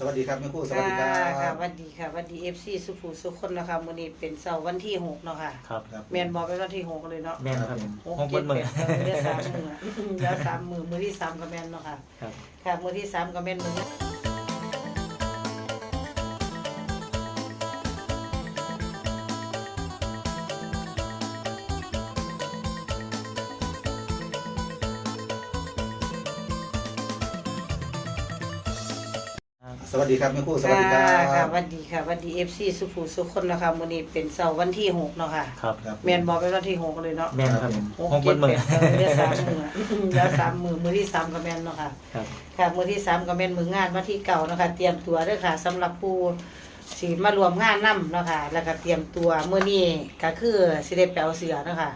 สวัสดีครับแม่ครู่สวัสดีครัค่ะค่ะบสวัสดีค่ะสวัสดีเอฟซีสุภูสุขคนนะคะมื้อนี้เป็นเสาร์วันที่หกเนาะค่ะครับ ครับ แม่นบอกเป็นวันที่หกเลยเนาะแม่นครับหกหกเจ็เบิ้ดลแปมือดเดือนสามมือแล้วสามมือมือที่สามก็แม่นเนาะค่ะ ครับ ค่ะมือที่สามก็แม่นมือ สวัสดีครับแม่ครู่สวัสดีครัค่ะค่ะบ สวัสดีค่ะสวัสดีเอฟซีสุภูสุขคนนะคะมื้อนี้เป็นเสาร์วันที่หกเนาะค่ะครับครับ แม่นบอกเป็นวันที่หกเลยเนาะแม่นครับหกหกเจ็เบิ้ดลแปมือดเดือนสามมือแล้วสามมือมือที่สามก็แม่นเนาะค่ะ ครับ ค่ะมือที่สามก็เป็นมืองานวันที่เก่านะคะเตรียมตัวเด้วยค่ะสำหรับผู้สีมารวมงานนํเนาะค่ะแล้วก็เตรียมตัวเมื่อนี้ก็คือสิได้แปลเสือเนาะค่ะ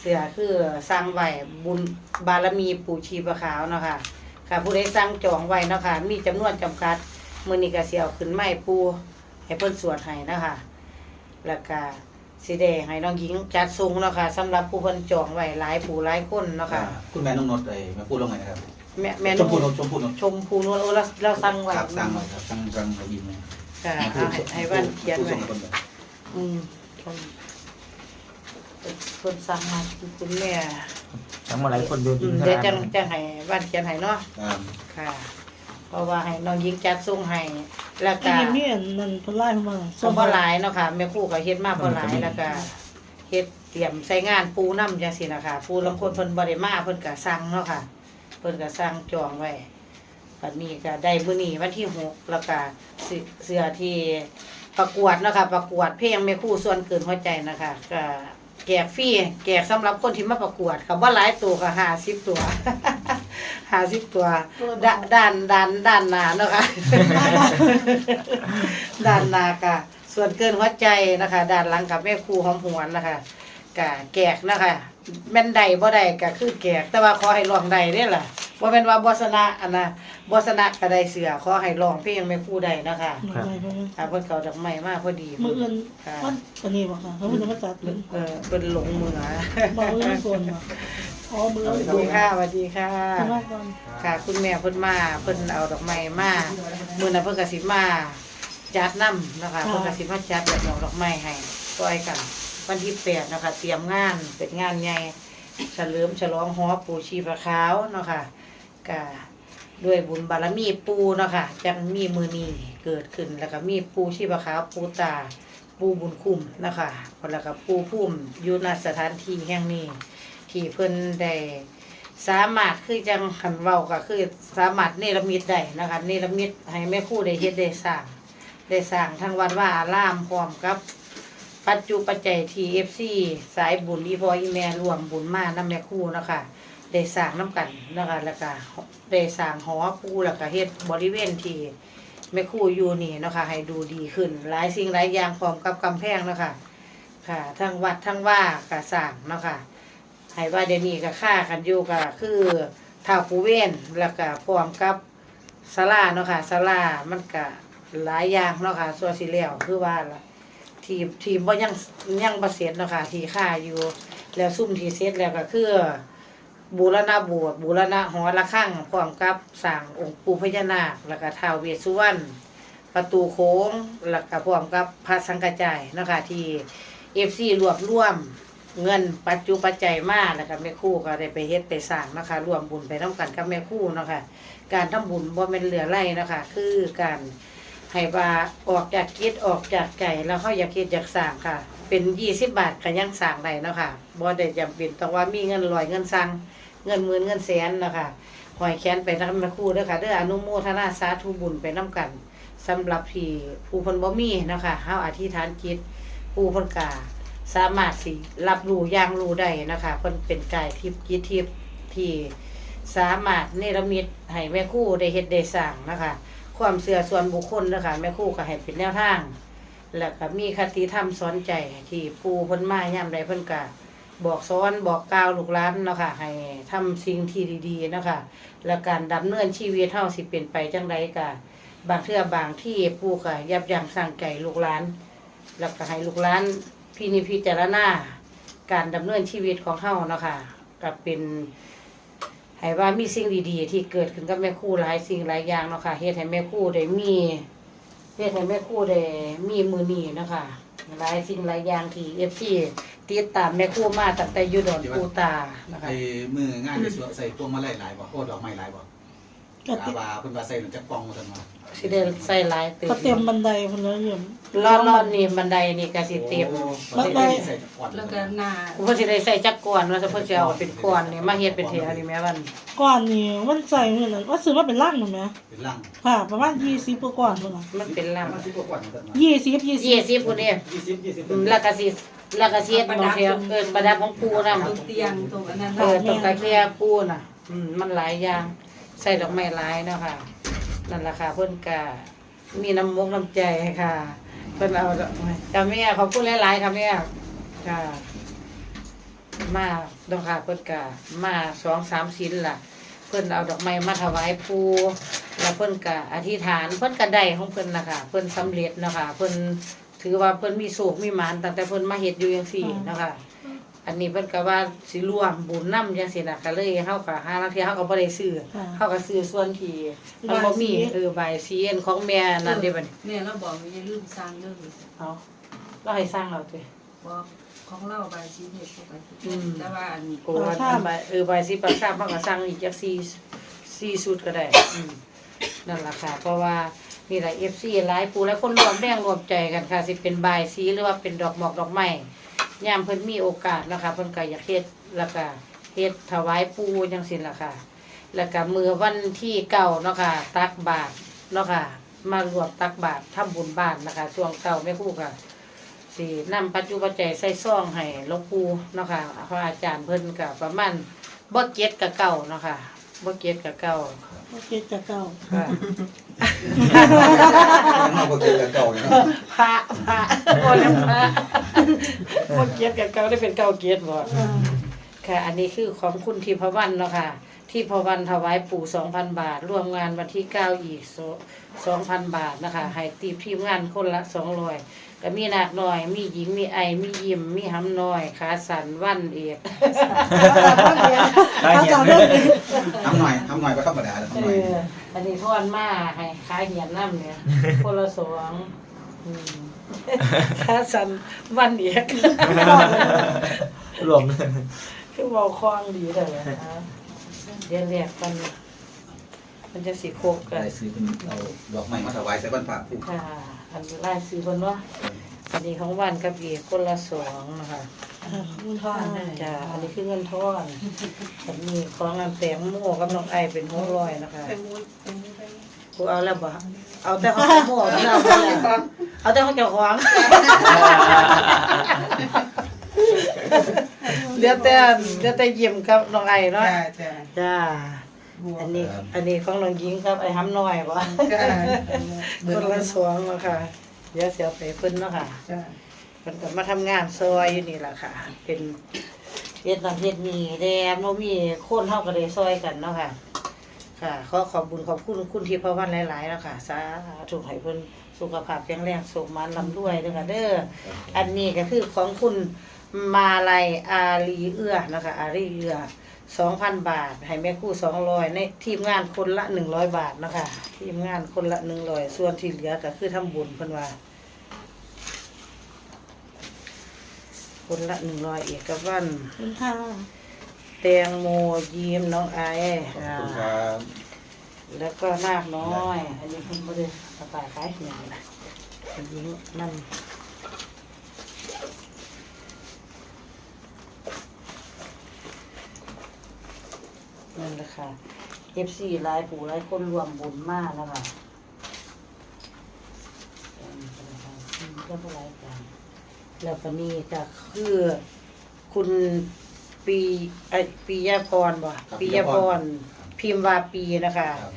เสือคือสร้างไว้บุญบารมีปู่ชีพขาวเนาะค่ะค่ะผู้ใดสร้างจองไว้เนาะค่ะมีจำนวนจำกัด มื่อนี้ก็เสียเอาขึ้นไม้ปูให้เพิ่นสวดให้เนาะค่ะแล้วก็สิได้ให้น้องหญิงจัดทรงเนาะค่ะสำหรับผู้เพิ่นจองไว้หลายผู้หลายคนเนาะค่ะคุณแม่น้องนดเอ้ยแม่ครู่ลงไงนะครับ แม่แม่ชนุ่มนพูนดชมพูนดชมพูนวลโอ้เราเราสั่งไว้ครับสั่งไว้ครับสั่งสั่งระบินไว้ค่ะเอาให้ให้วันเขียนผู้ไว้ส่งคนแบบอืมคนคนสั่งมาคือคุณแม่ทั้งหมดหลายคนดูอืดีมขเดี๋ยวนาดจังนั้นจังให้วันเขียนให้เนาะครับค่ะ เพราะว่าให้น้องยิงจัดส่งให้แล้วไอ้ก็เห็นนี่นั่นเพิ่นไล่เข้ามาสมบ่หลายเนาะค่ะแม่ครูก็เฮ็ดมาบ่หลายแล้วก็เฮ็ดเตรียมใช้งานปูนำจังซี่นะคะปูลางคนเพิ่นบ่ได้มาเพิ่นก็สั่งเนาะค่ะเพิ่นก็สั่งจองไว้บัดนี้ก็ได้มื้อนี้วันที่หกแล้วก็เสื้อเสื้อที่ประกวดเนาะค่ะประกวดเพลงแม่ครูส่วนเกินหัวใจนะคะก็แจกฟรีแจกสำหรับคนที่มาประกวดก็บ่หลายตัวก็50ตัว50ตัวด้านด้านด้านด้านหน้าเนาะค่ะ ด้านหน้าก็ส่วนเกินหัวใจนะคะ ด้านหลังกับแม่ครูหอมหวนนะคะกะแกกนะคะ แม่นใดบ่ได้ก็คือแกกแต่ว่าขอให้ร้องได้เด้อล่ะบ่แม่นว่าบ่ชนะอันน่ะบ่ชนะก็ได้เสือขอให้ร้องเพลงแม่ครูได้นะคะหนูไปเพิ่นอ่าเพิ่นเขาดอกไม้มาพอดีมื้ออื่นค่ะวันปานนี้บ่ค่ะเขาเพิ่นจะมาจัดเพิ่นเออเพิ่นหลงมือบ่มื้ออื่นก่อนบ่อ๋อมื้อสอื่นวัสดีค่ะสวัสดีค่ะข้างนอกก่อนค่ะ คุณแม่เพิ่นมาเพิ่นเอาดอกไม้มามื้อนั้นเพิ่นก็สิมาจัดนํนะคะเพิ่นก็สิมาจัดแบบดอกไม้ให้ก้อยกัน วันที่8นะคะเตรียมงานเป็นงานใหญ่เฉลิมฉลองหอปูชีพระขาวเนาะค่ะก็ด้วยบุญบารมีปูเนาะค่ะจังมีมือนีเกิดขึ้นแล้วก็มีปูชีพระขาวปูตาปูบุญคุ้มนะคะแล้วก็ปูพุ่มอยู่ณสถานที่แห่งนี้ที่เพิ่นได้สามารถคือจังหันเว้าก็คือสามารถเนรมิตได้นะคะเนรมิตให้แม่ครูได้เฮ็ดได้สร้าง ได้สร้างทั้งวัดว่าอารามพร้อมกับ ปัจจุปัจจัยทีเอฟซีสายบุญอีพออีแม่รวมบุญมานำแม่ครูนะคะได้สร้างน้ำกันนะคะแล้วก็ได้สร้างหอปูแล้วก็เฮ็ดบริเวณที่แม่คู่อยู่นี่นะคะให้ดูดีขึ้น หลายสิ่งหลายอย่างพร้อมกับกำแพงนะคะค่ะทั้งวัดทั้งว่ากะสร้างนะคะให้ว่าเดี๋ยวนี้ก็ค่ากันอยู่ก็คือท้าวปูเวนแล้วก็พร้อมกับศาลาเนาะค่ะศาลามันก็หลายอย่างเนาะค่ะส่วนสิแล้วคือว่าล่ะ ทีทีมบ่ยังยังบ่เสร็จเนาะค่ะที่ค่าอยู่ แล้วซุ่มที่เสร็จแล้วก็คือ บูรณะบสถ์บูรณะหอระฆังพร้อมกับสร้างองค์ปู่พญานาคแล้วก็ท้าวเวสสุวรรณประตูโค้งแล้วก็พร้อมกับพระสังฆจายเนาะคะที่เอฟซีรวบรวมเงินปัจจุปัจจัยมาแล้วก็แม่คู่ก็ได้ไปเฮ็ดไปสร้างนะคะรวมบุญไปน้ากันกับแม่คู่เนาะคะการทำบุญบ่แม่นเหลือไรเนาะคะคือการ ให้ว่าออกจากคิดออกจากใจแล้วเขาอยากคิดอยากสร้างค่ะ เป็นยี่สิบบาทก็ยังสร้างได้เนาะค่ะบ่ได้จำเป็นต้องว่ามีเงินลอยเงินสั่งเงินหมื่นเงินแสนนะคะหอยแค้นไปนักมาคู่ด้อค่ะเด้ออนุโมทนาสาธุบุญไปน้ำกันสำหรับที่ผู้พนบ่มีนะคะเฮาอธิษฐานจิตผู้พนกาสามารถสิรับรู้ย่างรู้ได้นะคะเพิ่นเป็นกายทิพย์จิตทิพย์ที่สามารถเนรมิตให้แม่คู่ได้เฮ็ดได้สร้างนะคะ ความเชื่อส่วนบุคคลนะคะแม่ครู่ก็ให้เป็นแนวทาง แล้วก็มีคติธรรมสอนใจที่ผู้เพิ่นมาย่ำใดเพิ่นกาบอกสอนบอกกล่าวลูกหลานเนาะค่ะให้ทำสิ่งที่ดีๆเนาะค่ะและการดำเนินชีวิตเฮาสิเป็นไปจังไดกะบางเทื่อบางที่ปู่ก็ยับยั้งสั่งใจลูกหลาน แล้วก็ให้ลูกหลานพินิจพิจารณาการดำเนินชีวิตของเฮาเนาะค่ะก็เป็น ให้ว่ามีสิ่งดีๆ ที่เกิดขึ้นกับแม่ครู่หลายสิ่งหลายอย่างเนาะค่ะเฮ็ดให้แม่ครู่ได้มีเฮ็ดให้แม่ครู่ได้มีมือนี้เนาะค่ะหลายสิ่งหลายอย่างที่ FC ติดตามแม่ครู่มาตั้งแต่อยู่ดอนปูตานะคะไอ้มืองานที่สวนใส่พวงมาลัยหลายบ่โอ้ดอกไม้หลายบ่ก็กาติบาเพิ่นว่าใส่หลังจากปองมาซั่นมาสิได้ใส่หลายเติก็เตรียมบันไดคนละเยี่ยม รอดๆนี่บันไดนี่ก็สิเต็มโอ้บันไดใส่จากก่อนแล้วก็หน้าเพิ่นสิได้ใส่จักรกวนว่าจะเพิ่นสิเอาเป็นกวนนี่มาเฮ็ดเป็นแถวนี่แม่วันก้อนนี่มันใส่เมื่อนั้นว่าซื้อมาเป็นล่างหนูไหมเป็นลังค่ะประมาณยี่สิบกว่าก้อนเมื่อนั้นมันเป็นลำมันสิบกว่าก่อนซั่นมายี่สิบยี่สิบยี่สิบพุ่นนี่20 20อืมแล้วก็สิแล้วก็สิเฮ็ดบางเทีเอิ้นประดับของปูนำตรงเตียงตรงอันนั้นเออตรงตะเคียนปูน่ะอืมมันหลายอย่างใส่ดอกไม้หลายเนาะค่ะนั่นล่ะค่ะเพิ่นก็มีน้ำมกน้ำใจค่ะ เพิ่นเอาดอกไม้จ้าแม่ขอบคุณหลายๆค่ะแม่ค่ะมาดอกค่ะเพิ่นกามาสองสามชิ้นล่ะ เพิ่นเอาดอกไม้มาถวายปูแล้วเพิ่นกาอธิษฐานเพิ่นกาได้ของเพิ่นนะคะเพิ่นสำเร็จนะคะเพิ่นถือว่าเพิ่นมีโศกมีหมานตั้งแต่เพิ่นมาเฮ็ดอยู่อย่างสี่นะคะ อันนี้เพิ่นก็ว่าสิร่วมบุญนำจังซี่น่ะก็เลยเฮาก็หาลางเที่ยเฮาก็บ่ได้ซื้อค่ะเฮาก็ซื้อส่วนที่มันบ่มีเออใบายสีอันของแม่นั่นเด้บัดนี้เนี่ยเราบอกว่าอย่าลืมสร้างเรื่องเอาเราให้สร้างเราติบอกของเราใบชีเห็ดเข้าไปอืมแต่ว่าอันนี้โอ้อันอันใบเออใบายสีประชามันก็สร้างอีกจัก4 4ชุดก็ได้อืมนั่นล่ะค่ะ เพราะว่านี่แหละ FC หลายผู้หลายคนรวมแรงรวมใจกันค่ะสิเป็นใบายสีหรือว่าเป็นดอกหมอกดอกไม้ ยามเพิ่นมีโอกาสนะคะเพิ่นก็อยากเฮ็ดแล้วก็เฮ็ดถวายปูจังซี่ล่ะค่ะ แล้วก็มือวันที่เก่าเนาะค่ะ ตักบาตรเนาะค่ะ มารวมตักบาตรทำบุญบ้านนะคะช่วงเก่าแม่ครู่ค่ะสินำปัจจุบันใจใส่ซองให้หลวงปู่เนาะค่ะพระอาจารย์เพิ่นก็ประมาณบ่เก็ดกับเก่าเนาะค่ะ บ่เก็ดกับเก่าโอเคจะเก้าค่ะยังมาบ่เจอกันเก่าอยู่เนาะพระพระบ่แล้วพระบ่เก็ดกับเก่าได้เป็นเก่าเก็ดบ่อ่าค่ะ อันนี้คือของคุณทิพวรรณเนาะค่ะที่พวันถวายปู่สองพันบาท ร่วมงานวันที่เก้าอีกสองพันบาทนะคะให้ตีทีมงานคนละสองร้อย ก็มีนาคน้อย มีหญิงมีไอมียิ้มมีหำน้อยขาสันวันเอกได้เห็นอาไหมจารย์เรื่องนี้ทำหน่อยทำหน่อยก็ธรรมดาแล้วเอทำหน่อยออันนี้ทอนมาให้ขายเหียนน้ำเนี่ยคนละสองอืมขาสันวันเอกรวมคือเบาคลองดีเลยนะเดี๋ยวเรียกมันมันจะสีโคกกันได้ซื้อเป็นเอาดอกไม้มาถวายใส่บ้านพระผู้ค่ะ อันไล่ซื้อคนว่าอันนี้ของวันกับอีกคนละสองนะคะอ่าขอบคุณค่ะจ้ะอันนี้คือเงินทอนอันนี้ของอันแตงโมกับน้องไอเป็นหกร้อยนะคะเป็นมุ้ยเป็นมุ้ยไปกูเอาแล้วบ่เอาแต่ของแตงโมไม่เอาแต่ของเอาแต่ของเจ้าของเหลือแต่เหลือแต่ยิ้มครับน้องไอเนาะจ้าจ้าจ้า อันนี้อันนี้ของน้องหญิงครับไอ้ห้ำน้อยบ่จ้าคนละสองเนาะค่ะ เดี๋ยวเสียไปเพิ่นเนาะค่ะจ้าเพิ่นก็มาทำงานซอยอยู่นี่แหละค่ะ เป็นเฮ็ดนั่นเฮ็ดนี่แดมบ่มีคนเฮาก็ได้ซอยกันเนาะค่ะ ค่ะ ขอขอบคุญขอบคุณคุณที่พระวันหลายๆแล้วค่ะสาธุให้เพิ่นสุขภาพแข็งแรงสุขมันลำด้วยเด้อค่ะเด้ออันนี้ก็คือของคุณมาลัยอารีเอื้อนะคะอารีเอื้อ สองพันบาท ให้แม่ครู่สองร้อยในทีมงานคนละหนึ่งร้อยบาทนะคะทีมงานคนละหนึ่งร้อยส่วนที่เหลือก็คือทำบุญเพิ่นว่า คนละหนึ่งร้อยเอกวันขอบคุณค่ะแตงโมยิ้มน้องไอขอบคุณครับแล้วก็นาคน้อย อันนี้เพิ่นบ่ได้ประกาศขายอย่างนะอันนี้นั่ นนั่นแหละค่ะ FC หลายผู้หลายคนรวมบุญมากนะคะก็หลายกันแล้วก็นี่ก็คือคุณปีไอยปียพรบ่ปียพรพิมพ์วาปีนะคะครับ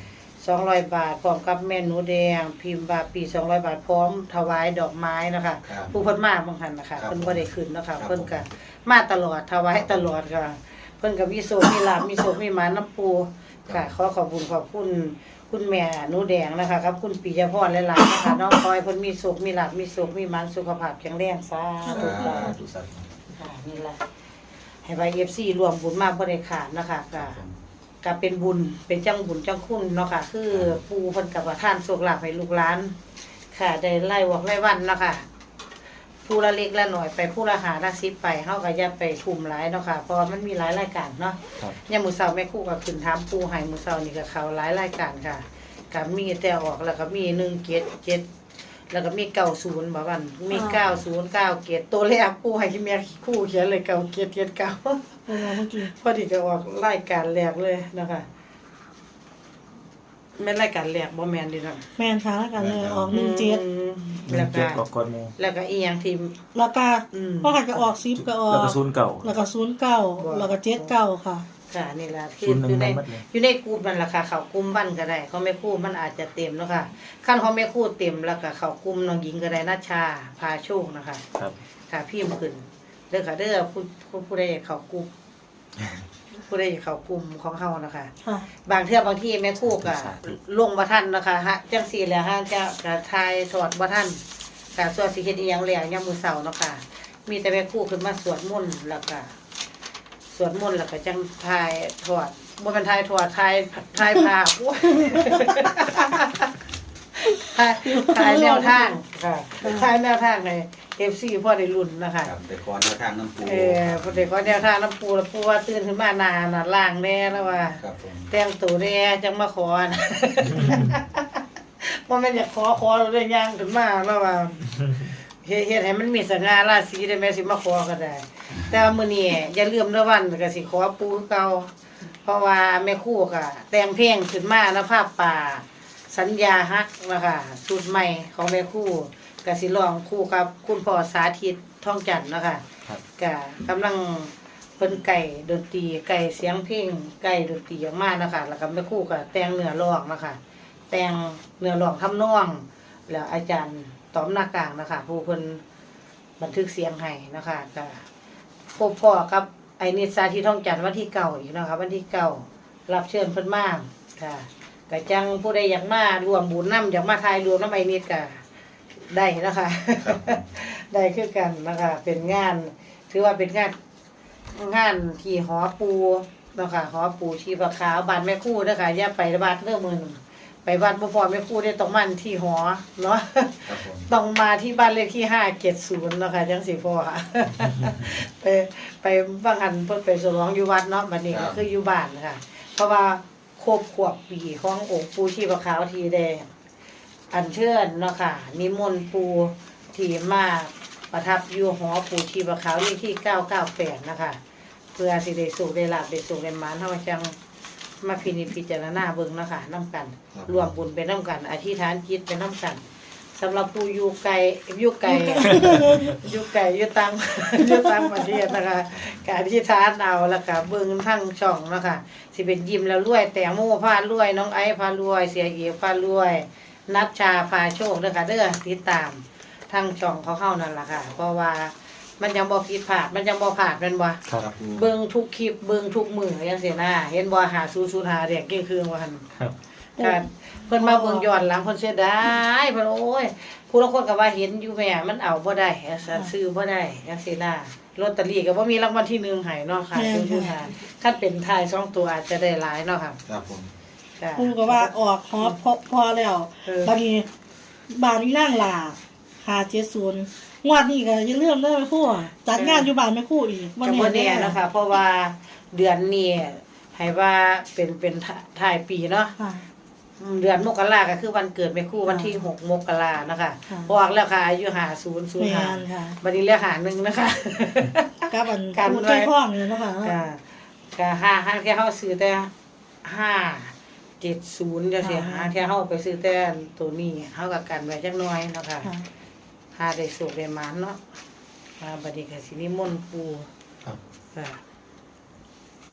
สองร้อยบาทพร้อมกับแม่หนูแดง พิมพ์วาปีสองร้อยบาทพร้อมถวายดอกไม้นะคะครับผู้เพิ่นมาบางคันนะคะครับเพิ่นบ่ได้ขึ้นเนาะครัคะบเพิ่นก็มาตลอดถวายตลอดค่ะเพิ่นก็มีโศกมีลาบมีโศกมีหมาน้ำปูค่ะ ขอขอบคุณขอบคุณคุณแม่หนูแดงนะคะครับ คุณปิยพรหลายๆนะคะน้องคอยเพิ่นมีโศกมีลาบมีโศกมีหมันสุขภาพแข็งแรงสาธุค่ะสาธุสาธุค่ะนี่แหละให้ไว้ FC รวมบุญมาบ่ได้ขาดนะคะครัค่ะบผมก็เป็นบุญเป็นจังบุญจังคุณเนาะค่ะ คือปูเพิ่นกับว่าท่านโชคลาภให้ลูกหลาน ค่ะ ได้ไล่วอกไล่วันเนาะค่ะ ผู้ละเล็กละหน่อยไปผู้ละหาละสิบไปเฮาก็อย่าไปทุ่มหลายเนาะค่ะเพราะว่ามันมีหลายรายการเนาะครับยามมื้อเช้าแม่ครูก็ขึ้นถามปูให้มื้อเช้านี่ก็เข้าหลายรายการค่ะก็มีแต่ออกแล้วก็มี1 7 7แล้วก็มี90บ่วันมี90 97ตัวแรกปูให้ที่แม่ครูเขียนเลย9 7 7 9เออเมื่อกี้พอดีก็ออกรายการแรกเลยนะคะแม่นรายการแรกบ่แม่นดิเนาะแมนค่ะแล้วกันเลยออกหนึ่งเจ็ดอืมหนึ่ แล้วงก็เจ็ดก็ก้อนหมูแล้วก็อีหยังที่ แล้วก็อืม พอหัดก็ออกซิปก็ออแล้วก ก็ศูนย์เก่า แล้วก็ศูนย์เก้าแล้วก็เจ็ดเก้าค่ะ ค่ะนี่ล่ะคืศูอนย์หนึ่องยู่ในได้หมดเลย อยู่ในกลุ่มนั่นล่ะค่ะ เขากลุ่มบ้านก็ได้เขาไม่คู่มันอาจจะเต็มแล้วค่ะขั้นเขาไม่คู่เต็มแล้วก็เขากลุ่มน้องหญิงก็ได้นัชชาพาโชคนะคะ ครับ ค่ะพี่มขึ้นเด้อค่ะเด้อผู้ผู้ผู้ใดอยากเขากลุ่ม ผู้ใดอยากเขากลุ่มของเขานะคะ ค่ะ บางเทื่อบางที่แม่ครู่ก็สาธุ ลงบ่ทันนะคะฮะจังซี่แหละฮะจะกะทายสวดบ่ทันกะสวดสิเฮ็ดอีหยังแล้วยามมื้อเช้าเนาะค่ะ มีแต่แม่ครู่ขึ้นมาสวดมนต์แล้วก็สวดมนต์แล้วก็จังทายถอดบ่แม่นทายถอดทายทายผ้าโอ้ยทายทายแนวทางค่ะทายแนวทางใน FC พ่อได้รุ่นนะคะ ครับไปขอแนวทางน้ำปูเออพอดีก็แนวทางน้ำปูแล้วปูว่าตื่นขึ้นมาหนาหนาล่างแน่แล้วว่า ครับผมแต่งตัวแน่จังมาขอนะว่ามันอยากขอขอเราได้ย่างขึ้นมาแล้วว่าเฮ็ดเฮ็ดให้มันมีสง่าราศีได้แม่สิมาขอก็ได้ แต่ว่ามื้อนี้อย่าลืมเด้อวันก็สิขอปูคือเก่าเพราะว่าแม่ครู่ก็แต่งเพลงขึ้นมาแล้วภาพป่า สัญญาฮักนะคะชุดใหม่ของแม่ครู่ ก็สิร้องคู่กับคุณพ่อสาธิตท่องจันทร์นะคะครับก็กำลังเพิ่นไก่ดนตรีไก่เสียงเพลงไก่ดนตรีออกมานะคะแล้วก็แม่ครู่ก็แต่งเนื้อร้องนะคะแต่งเนื้อร้องทำนอง แล้วอาจารย์ตอมหน้ากลางนะคะผู้เพิ่นบันทึกเสียงให้นะคะก็พบพ่อกับไอ้นิสสาที่ท่องจันทร์วันที่เก่าอีกนะคะวันที่เก่ารับเชิญเพิ่นมาค่ะก็จังผู้ใดอยากมารวมบุญนํอยากมาทายรวมน้ำไอ้นิดก็ ได้นะคะได้คือกันนะคะเป็นงาน ถือว่าเป็นงานงานที่หอปูเนาะคะหอปูชีพขาวบ้านแม่ครู่เด้อค่ะอย่าไปวัดเด้อมื้อนึงไปวัดบ่พอแม่ครู่ได้ต้องมันที่หอเนาะครับผมต้องมาที่บ้านเลขที่ห้าเจ็ดศูนย์เนาะค่ะจังสิพ่อค่ะ ไปไปบางอันเพิ่นไปสลองอยู่วัดเนาะบัดนี้ก็คืออยู่บ้านค่ะ เพราะว่าครบขวบปีขององค์ปู่ชีพขาวทีแดง อัญเชิญเนาะค่ะ นิมนต์ปู่ที่มาประทับอยู่หอปู่ชีพขาวเลขที่เก้าเก้าแปดนะคะ เพื่อสิได้สุขได้ลาบได้สุขได้หมานเฮาจังมาพินิจพิจารณาเบิ่งเนาะค่ะนํกันรวมบุญไปน้ำกัน อธิษฐานจิตไปน้ำกันสำหรับผู้อยู่ไกลอยู่ไกลอยู่ไกลอยู่ตังอยู่ตังประเทศนะคะกอธิษฐานเอาแล้วก็เบิ่งทั้งช่องเนาะคะสิเป็นยิ้มแล้วรวย แตงโมพารวย น้องไอซ์พารวย เสียเอกพารวย นับชาพาโชคเด้อค่ะเด้อติดตามทั้งช่องเขาเข้านั่นล่ะค่ะ เพราะว่ามันยังบ่ผิดพลาดมันยังบ่พลาดแม่นบ่ครับครับปูเบิ่งทุกคลิปเบิ่งทุกมือจังซี่นะเห็นบ่หาสู้สู้หาเรียกเก่งคืนว่าหั่นครับ ค่ะเพิ่นมาเบิ่งย้อนหลังเพิ่นเสียดายเพิ่นโอ้ยผู้ลางคนก็ว่าเห็นอยู่แม่มันเอาบ่ได้สัซื้อบ่ได้จังซี่นะลอตเตอรี่ก็บ่มีรางวัลที่หนึ่งให้เนาะค่ะแม่นซื้อค่ะผู้ทานคันเป็นทายสองตัวอาจจะได้หลายเนาะค่ะ ครับผม ค่ะครูก็ว่าออกฮอพอพอแล้วเออ บางทีบ้านนี่นั่งลาหาเจ็ดศูนย์งวดนี้ก็ยังเรื่องได้ไหมครู่จัดงานอยู่บ้านแม่ครู่อีกก็บ่แน่นะคะ เพราะว่าเดือนนี้ให้ว่าเป็นเป็นท้ายปีเนาะค่ะ อืมเดือนมกราก็คือวันเกิดแม่ครูวันที่หกมกรานะคะค่ะบอกแล้วค่ะอายุ50แม05นค่ะบัดนี้เหลือหาหนึงนะคะ กับอันกันพูดไว้ใจพ่องเลยเนาะคะก็ก็ห้าห้าแค่เขาซื้อแต่ห้า เจ็ดศูนย์จะเสียห้าแค่เขาไปซื้อแต่ตัวนี้เขากับกันไว้จักหน้อยเนาะค่ะค่ะห้าได้สุกได้หมานเนาะอ่าบัดนี้ก็สินิมนต์ปูครับ ค่ะ